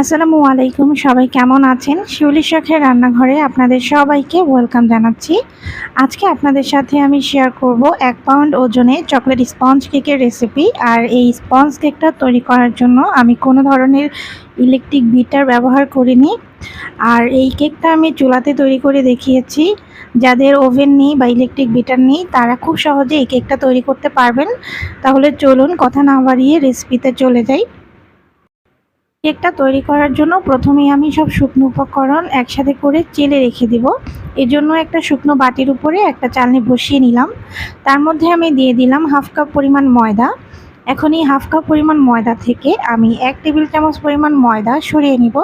আসসালামু আলাইকুম, সবাই কেমন আছেন? শিউলি শাখের রান্নাঘরে আপনাদের সবাইকে ওয়েলকাম জানাচ্ছি। আজকে আপনাদের সাথে আমি শেয়ার করব এক পাউন্ড ওজনে চকলেট স্পঞ্জ কেকের রেসিপি। আর এই স্পঞ্জ কেকটা তৈরি করার জন্য আমি কোনো ধরনের ইলেকট্রিক বিটার ব্যবহার করিনি। আর এই কেকটা আমি চুলাতে তৈরি করে দেখিয়েছি। যাদের ওভেন নেই বা ইলেকট্রিক বিটার নেই, তারা খুব সহজে এই কেকটা তৈরি করতে পারবেন। তাহলে চলুন কথা না বাড়িয়ে রেসিপিতে চলে যাই। কেকটা তৈরি করার জন্য প্রথমেই আমি সব শুকনো উপকরণ একসাথে করে চেলে রেখে দিব। জন্য একটা শুকনো বাটির উপরে একটা চালনি বসিয়ে নিলাম। তার মধ্যে আমি দিয়ে দিলাম হাফ কাপ পরিমাণ ময়দা। এখন এই হাফ কাপ পরিমাণ ময়দা থেকে আমি এক টেবিল চামচ পরিমাণ ময়দা সরিয়ে নিব।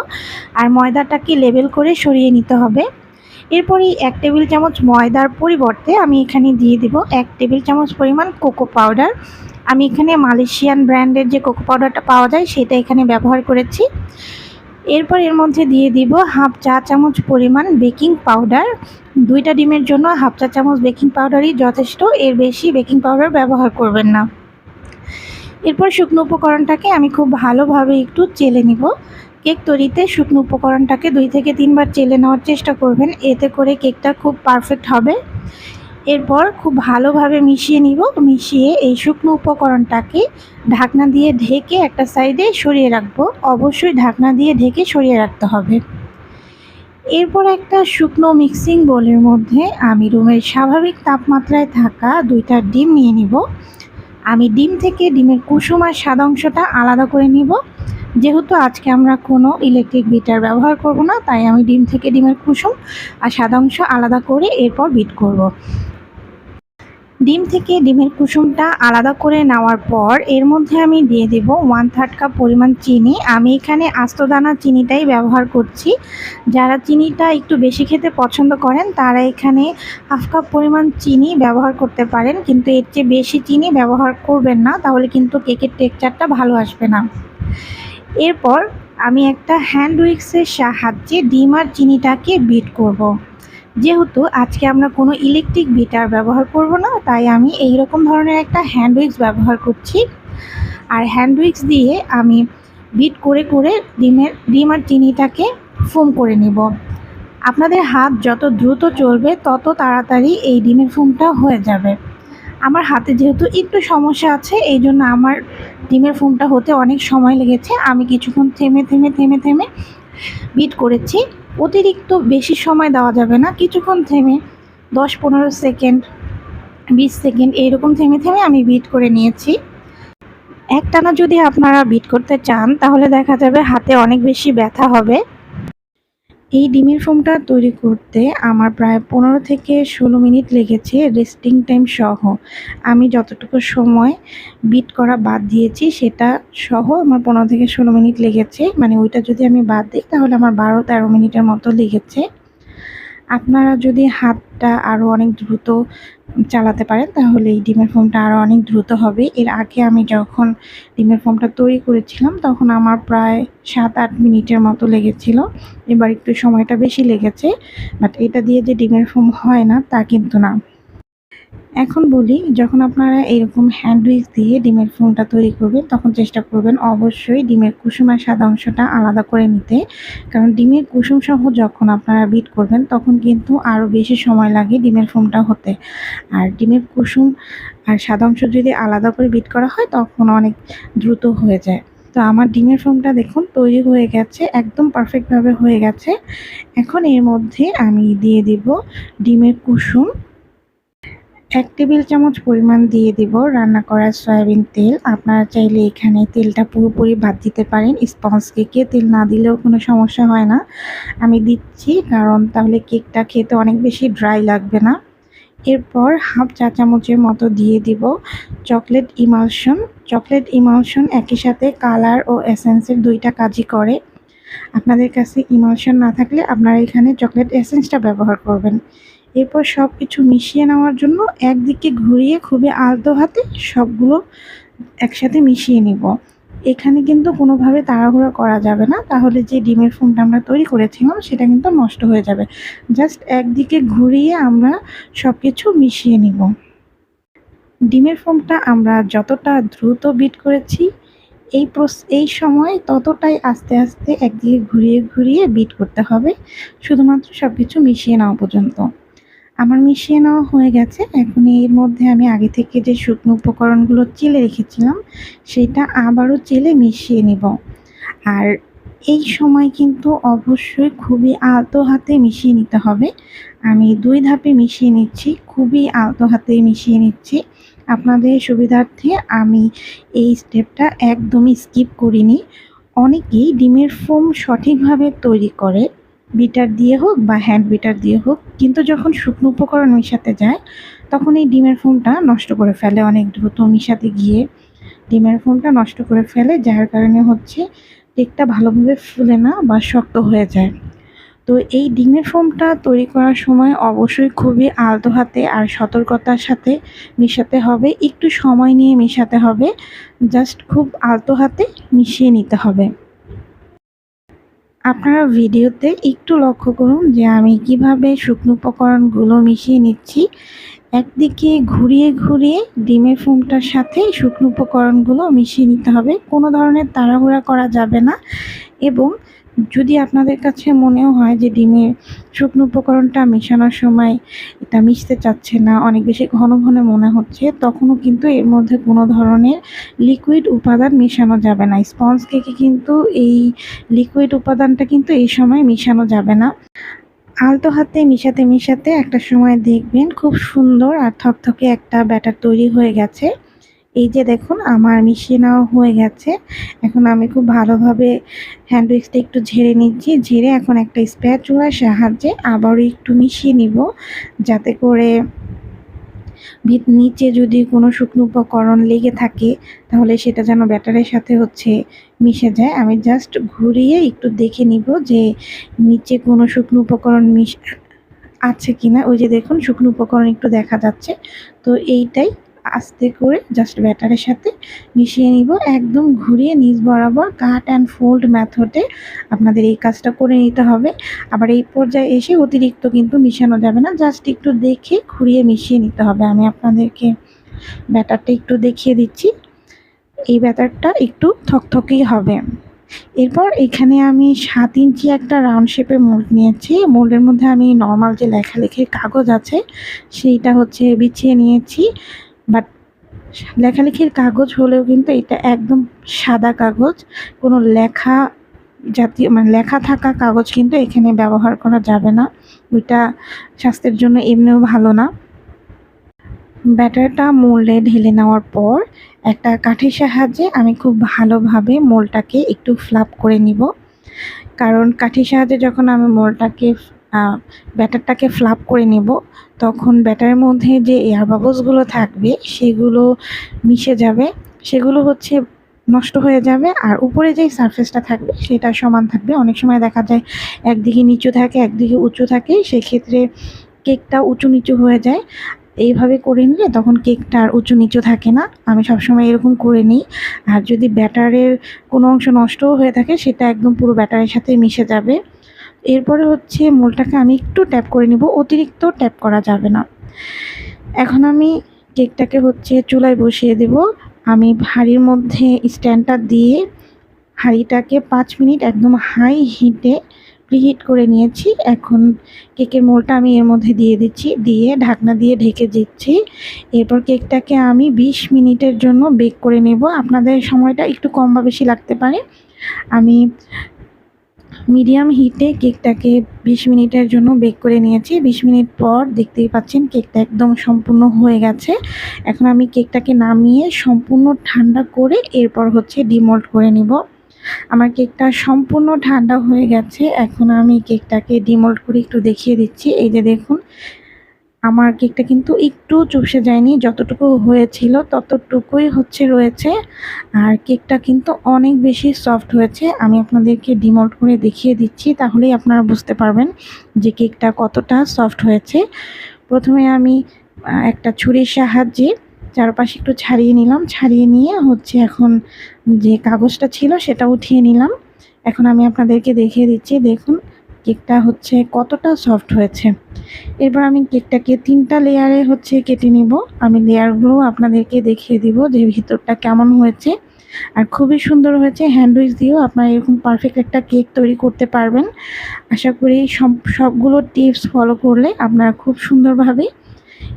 আর ময়দাটাকে লেবেল করে সরিয়ে নিতে হবে। এরপর এই এক টেবিল চামচ ময়দার পরিবর্তে আমি এখানে দিয়ে দিব এক টেবিল চামচ পরিমাণ কোকো পাউডার। আমি এখানে মালয়েশিয়ান ব্র্যান্ডের যে কোকো পাউডারটা পাওয়া যায়, সেটা এখানে ব্যবহার করেছি। এরপর এর মধ্যে দিয়ে দিব হাফ চা চামচ পরিমাণ বেকিং পাউডার। দুইটা ডিমের জন্য হাফ চা চামচ বেকিং পাউডারই যথেষ্ট, এর বেশি বেকিং পাউডার ব্যবহার করবেন না। এরপর শুকনো উপকরণটাকে আমি খুব ভালোভাবে একটু চেলে নিব। কেক তৈরিতে শুকনো উপকরণটাকে দুই থেকে তিনবার চেলে নেওয়ার চেষ্টা করবেন, এতে করে কেকটা খুব পারফেক্ট হবে। এরপর খুব ভালোভাবে মিশিয়ে নিব, মিশিয়ে এই শুকনো উপকরণটাকে ঢাকনা দিয়ে ঢেকে একটা সাইডে সরিয়ে রাখব। অবশ্যই ঢাকনা দিয়ে ঢেকে সরিয়ে রাখতে হবে। এরপর একটা শুকনো মিক্সিং বোলের মধ্যে আমি রুমের স্বাভাবিক তাপমাত্রায় থাকা দুইটা ডিম নিয়ে নিব। আমি ডিম থেকে ডিমের কুসুম আর সাদা অংশটা আলাদা করে নিব। যেহেতু আজকে আমরা কোনো ইলেকট্রিক বিটার ব্যবহার করব না, তাই আমি ডিম থেকে ডিমের কুসুম আর সাদা অংশ আলাদা করে এরপর বিট করব। ডিম থেকে ডিমের কুসুমটা আলাদা করে নেওয়ার পর এর মধ্যে আমি দিয়ে দেব ওয়ান থার্ড কাপ পরিমাণ চিনি। আমি এখানে আস্তদানা চিনিটাই ব্যবহার করছি। যারা চিনিটা একটু বেশি খেতে পছন্দ করেন, তারা এখানে হাফ কাপ পরিমাণ চিনি ব্যবহার করতে পারেন। কিন্তু এর চেয়ে বেশি চিনি ব্যবহার করবেন না, তাহলে কিন্তু কেকের টেক্সচারটা ভালো আসবে না। এরপর আমি একটা হ্যান্ড উইক্সের সাহায্যে ডিম আর চিনিটাকে বিট করব। যেহেতু আজকে আমরা কোনো ইলেকট্রিক বিটার ব্যবহার করব না, তাই আমি এই রকম ধরনের একটা হ্যান্ড উইক্স ব্যবহার করছি। আর হ্যান্ড উইক্স দিয়ে আমি বিট করে করে ডিমের, ডিম আর চিনিটাকে ফোম করে নেব। আপনাদের হাত যত দ্রুত চলবে, তত তাড়াতাড়ি এই ডিমের ফোমটা হয়ে যাবে। আমার হাতে যেহেতু একটু সমস্যা আছে, এই জন্য আমার ডিমের ফোমটা হতে অনেক সময় লেগেছে। আমি কিছুক্ষণ থেমে থেমে থেমে থেমে বিট করেছি। অতিরিক্ত বেশি সময় দেওয়া যাবে না। কিছুক্ষণ থেমে, দশ, পনেরো সেকেন্ড, বিশ সেকেন্ড এইরকম থেমে থেমে আমি বিট করে নিয়েছি। একটানা যদি আপনারা বিট করতে চান, তাহলে দেখা যাবে হাতে অনেক বেশি ব্যথা হবে। এই ডিমের ফোমটা তৈরি করতে আমার প্রায় পনেরো থেকে ষোলো মিনিট লেগেছে রেস্টিং টাইম সহ। আমি যতটুকু সময় বিট করা বাদ দিয়েছি সেটা সহ আমার পনেরো থেকে ষোলো মিনিট লেগেছে। মানে ওইটা যদি আমি বাদ দিই তাহলে আমার বারো তেরো মিনিটের মতো লেগেছে। আপনারা যদি হাতটা আরও অনেক দ্রুত চালাতে পারেন, তাহলে এই ডিমের ফোমটা আরও অনেক দ্রুত হবে। এর আগে আমি যখন ডিমের ফোমটা তৈরি করেছিলাম, তখন আমার প্রায় সাত আট মিনিটের মতো লেগেছিল। এবার একটু সময়টা বেশি লেগেছে বাট এটা দিয়ে যে ডিমের ফোম হয় না, তা কিন্তু না। এখন বলি, যখন আপনারা এরকম হ্যান্ড উইক্স দিয়ে ডিমের ফোমটা তৈরি করবেন, তখন চেষ্টা করবেন অবশ্যই ডিমের কুসুম আর সাদা অংশটা আলাদা করে নিতে। কারণ ডিমের কুসুম সহ যখন আপনারা বিট করবেন, তখন কিন্তু আরও বেশি সময় লাগে ডিমের ফোমটা হতে। আর ডিমের কুসুম আর সাদা অংশ যদি আলাদা করে বিট করা হয়, তখন অনেক দ্রুত হয়ে যায়। তো আমার ডিমের ফোমটা দেখুন, তৈরি হয়ে গেছে, একদম পারফেক্টভাবে হয়ে গেছে। এখন এর মধ্যে আমি দিয়ে দিব ডিমের কুসুম। এক টেবিল চামচ পরিমাণ দিয়ে দিব রান্না করা সয়াবিন তেল। আপনারা চাইলে এখানে তেলটা পুরোপুরি বাদ দিতে পারেন, স্পঞ্জ কেকে। তেল না দিলেও কোনো সমস্যা হয় না। আমি দিচ্ছি কারণ তাহলে কেকটা খেতে অনেক বেশি ড্রাই লাগবে না। এরপর হাফ চা চামচের মতো দিয়ে দিব চকলেট ইমালশন। চকলেট ইমালশন একই সাথে কালার ও এসেন্সের দুইটা কাজই করে। আপনাদের কাছে ইমালশন না থাকলে আপনারা এখানে চকলেট এসেন্সটা ব্যবহার করবেন। এরপর সব কিছু মিশিয়ে নেওয়ার জন্য একদিকে ঘুরিয়ে খুবই আলতো হাতে সবগুলো একসাথে মিশিয়ে নিব। এখানে কিন্তু কোনোভাবে তাড়াহুড়ো করা যাবে না। তাহলে যে ডিমের ফোমটা আমরা তৈরি করেছিলাম, সেটা কিন্তু নষ্ট হয়ে যাবে। জাস্ট একদিকে ঘুরিয়ে আমরা সব কিছু মিশিয়ে নিব। ডিমের ফোমটা আমরা যতটা দ্রুত বিট করেছি, এই প্রস, এই সময় ততটাই আস্তে আস্তে একদিকে ঘুরিয়ে ঘুরিয়ে বিট করতে হবে। শুধুমাত্র সব কিছু মিশিয়ে নেওয়া পর্যন্ত। আমার মিশিয়ে নেওয়া হয়ে গেছে। এখন এর মধ্যে আমি আগে থেকে যে শুকনো উপকরণগুলো চেলে রেখেছিলাম, সেটা আবারও চেলে মিশিয়ে নিব। আর এই সময় কিন্তু অবশ্যই খুবই আলতো হাতে মিশিয়ে নিতে হবে। আমি দুই ধাপে মিশিয়ে নিচ্ছি, খুবই আলতো হাতে মিশিয়ে নিচ্ছি। আপনাদের সুবিধার্থে আমি এই স্টেপটা একদমই স্কিপ করিনি। অনেকেই ডিমের ফোম সঠিকভাবে তৈরি করে। বিটার দিয়ে হোক বা হ্যান্ড বিটার দিয়ে হোক, কিন্তু যখন শুকনো উপকরণ মিশাতে যায়, তখন এই ডিমের ফোমটা নষ্ট করে ফেলে অনেক দ্রুত মিশাতে গিয়ে। ডিমের ফোমটা নষ্ট করে ফেলে, যার কারণে হচ্ছে কেকটা ভালোভাবে ফুলে না বা শক্ত হয়ে যায়। তো এই ডিমের ফোমটা তৈরি করার সময় অবশ্যই খুবই আলতো হাতে আর সতর্কতার সাথে মেশাতে হবে। একটু সময় নিয়ে মেশাতে হবে, জাস্ট খুব আলতো হাতে মিশিয়ে নিতে হবে। আপনারা ভিডিওতে একটু লক্ষ্য করুন যে আমি কীভাবে শুকনো উপকরণগুলো মিশিয়ে নিচ্ছি। একদিকে ঘুরিয়ে ঘুরিয়ে ডিমের ফোমটার সাথে শুকনো উপকরণগুলো মিশিয়ে নিতে হবে। কোনো ধরনের তাড়াহুড়া করা যাবে না এবং যদি আপনাদের কাছে মনেও হয় যে ডিমের শুকনো উপকরণটা মেশানোর সময় এটা মিশতে চাচ্ছে না, অনেক বেশি ঘন ঘন মনে হচ্ছে, তখনও কিন্তু এর মধ্যে কোনো ধরনের লিকুইড উপাদান মেশানো যাবে না। স্পঞ্জ কেকে কিন্তু এই লিকুইড উপাদানটা কিন্তু এই সময় মেশানো যাবে না। আলতো হাতে মিশাতে মিশাতে একটা সময় দেখবেন খুব সুন্দর আর থকথকে একটা ব্যাটার তৈরি হয়ে গেছে। এই যে দেখুন, আমার মিশিয়ে নেওয়া হয়ে গেছে। এখন আমি খুব ভালোভাবে হ্যান্ড উইক্সটা একটু ঝেড়ে নিচ্ছি। ঝেড়ে এখন একটা স্প্যাচুলার সাহায্যে আবারও একটু মিশিয়ে নিব। যাতে করে ভিত, নিচে যদি কোনো শুকনো উপকরণ লেগে থাকে, তাহলে সেটা যেন ব্যাটারের সাথে হচ্ছে মিশে যায়। আমি জাস্ট ঘুরিয়ে একটু দেখে নিব যে নিচে কোনো শুকনো উপকরণ মিশ, আছে কিনা। ওই যে দেখুন, শুকনো উপকরণ একটু দেখা যাচ্ছে। তো এইটাই আস্তে করে জাস্ট ব্যাটারের সাথে মিশিয়ে নিব। একদম ঘুরিয়ে নিচ বরাবর কাট অ্যান্ড ফোল্ড ম্যাথডে আপনাদের এই কাজটা করে নিতে হবে। আবার এই পর্যায়ে এসে অতিরিক্ত কিন্তু মিশানো যাবে না। জাস্ট একটু দেখে ঘুরিয়ে মিশিয়ে নিতে হবে। আমি আপনাদেরকে ব্যাটারটা একটু দেখিয়ে দিচ্ছি। এই ব্যাটারটা একটু থকথকেই হবে। এরপর এখানে আমি সাত ইঞ্চি একটা রাউন্ড শেপের মোল্ড নিয়েছি। মোল্ডের মধ্যে আমি নর্মাল যে লেখালেখির কাগজ আছে, সেইটা হচ্ছে বিছিয়ে নিয়েছি। বাট লেখালেখির কাগজ হলেও কিন্তু এটা একদম সাদা কাগজ। কোনো লেখা জাতীয় মানে লেখা থাকা কাগজ কিন্তু এখানে ব্যবহার করা যাবে না। ওইটা স্বাস্থ্যের জন্য এমনিও ভালো না। ব্যাটারটা মোল্ডে ঢেলে নেওয়ার পর একটা কাঠের সাহায্যে আমি খুব ভালোভাবে মোলটাকে একটু ফ্লাপ করে নিব। কারণ কাঠির সাহায্যে যখন আমি মোলটাকে ব্যাটারটাকে ফ্লাপ করে নেব, তখন ব্যাটারের মধ্যে যে এয়ার বাবলসগুলো থাকবে, সেগুলো মিশে যাবে, সেগুলো হচ্ছে নষ্ট হয়ে যাবে, আর উপরে যেই সারফেসটা থাকবে সেটা সমান থাকবে। অনেক সময় দেখা যায় একদিকে নিচু থাকে, একদিকে উঁচু থাকে, সেক্ষেত্রে কেকটা উঁচু নিচু হয়ে যায়। এইভাবে করে নিলে তখন কেকটা আর উঁচু নিচু থাকে না। আমি সবসময় এরকম করে নিই। আর যদি ব্যাটারের কোনো অংশ নষ্টও হয়ে থাকে, সেটা একদম পুরো ব্যাটারের সাথে মিশে যাবে। এরপরে হচ্ছে মোলটাকে আমি একটু ট্যাপ করে নিব, অতিরিক্ত ট্যাপ করা যাবে না। এখন আমি কেকটাকে হচ্ছে চুলায় বসিয়ে দেব। আমি হাঁড়ির মধ্যে স্ট্যান্ডটা দিয়ে হাঁড়িটাকে পাঁচ মিনিট একদম হাই হিটে প্রিহিট করে নিয়েছি। এখন কেকের মোলটা আমি এর মধ্যে দিয়ে দিচ্ছি, দিয়ে ঢাকনা দিয়ে ঢেকে দিচ্ছি। এরপর কেকটাকে আমি ২০ মিনিটের জন্য বেক করে নেব। আপনাদের সময়টা একটু কম বা বেশি লাগতে পারে। আমি মিডিয়াম হিটে কেকটাকে ২০ মিনিটের জন্য বেক করে নিয়েছি। ২০ মিনিট পর দেখতেই পাচ্ছেন কেকটা একদম সম্পূর্ণ হয়ে গেছে। এখন আমি কেকটাকে নামিয়ে সম্পূর্ণ ঠান্ডা করে এরপর হচ্ছে ডিমোল্ড করে নিব। আমার কেকটা সম্পূর্ণ ঠান্ডা হয়ে গেছে। এখন আমি কেকটাকে ডিমোল্ড করে একটু দেখিয়ে দিচ্ছি। এই যে দেখুন আমার কেকটা কিন্তু একটু চুপসে যায়নি, যতটুকু হয়েছিল ততটুকুই হচ্ছে রয়েছে। আর কেকটা কিন্তু অনেক বেশি সফট হয়েছে। আমি আপনাদেরকে ডিমোল্ড করে দেখিয়ে দিচ্ছি, তাহলেই আপনারা বুঝতে পারবেন যে কেকটা কতটা সফট হয়েছে। প্রথমে আমি একটা ছুরির সাহায্যে চারপাশে একটু ছাড়িয়ে নিলাম। ছাড়িয়ে নিয়ে হচ্ছে এখন যে কাগজটা ছিল সেটা উঠিয়ে নিলাম। এখন আমি আপনাদেরকে দেখিয়ে দিচ্ছি, দেখুন। কেকটা হচ্ছে কতটা সফট হয়েছে। এরপর আমি কেকটাকে তিনটা লেয়ারে হচ্ছে কেটে নিব। আমি লেয়ারগুলো আপনাদেরকে দেখিয়ে দিব যে ভিতরটা কেমন হয়েছে। আর খুবই সুন্দর হয়েছে হ্যান্ডউইচ দিয়েও আপনারা এরকম পারফেক্ট একটা কেক তৈরি করতে পারবেন। আশা করি সব, সবগুলো টিপস ফলো করলে আপনারা খুব সুন্দরভাবে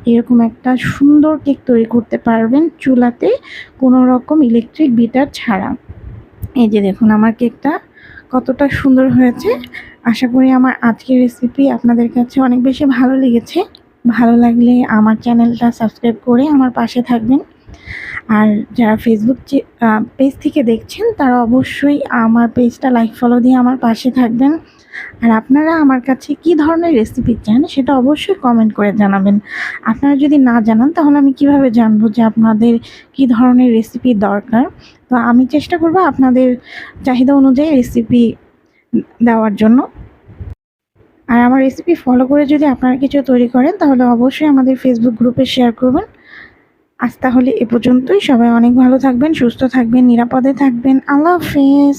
এরকম একটা সুন্দর কেক তৈরি করতে পারবেন চুলাতে কোনো রকম ইলেকট্রিক বিটার ছাড়া। এই যে দেখুন আমার কেকটা কতটা সুন্দর হয়েছে। আশা করি আমার আজকের রেসিপি আপনাদের কাছে অনেক বেশি ভালো লেগেছে। ভালো লাগলে আমার চ্যানেলটা সাবস্ক্রাইব করে আমার পাশে থাকবেন। আর যারা ফেসবুক পেজ থেকে দেখছেন, তারা অবশ্যই আমার পেজটা লাইক ফলো দিয়ে আমার পাশে থাকবেন। আর আপনারা আমার কাছে কি ধরনের রেসিপি চান, সেটা অবশ্যই কমেন্ট করে জানাবেন। আপনারা যদি না জানান, তাহলে আমি কীভাবে জানব যে আপনাদের কি ধরনের রেসিপি দরকার? তো আমি চেষ্টা করব আপনাদের চাহিদা অনুযায়ী রেসিপি দেওয়ার জন্য। আর আমার রেসিপি ফলো করে যদি আপনারা কিছু তৈরি করেন, তাহলে অবশ্যই আমাদের ফেসবুক গ্রুপে শেয়ার করবেন। আজ তাহলে এ পর্যন্তই। সবাই অনেক ভালো থাকবেন, সুস্থ থাকবেন, নিরাপদে থাকবেন। আল্লাহ হাফেজ।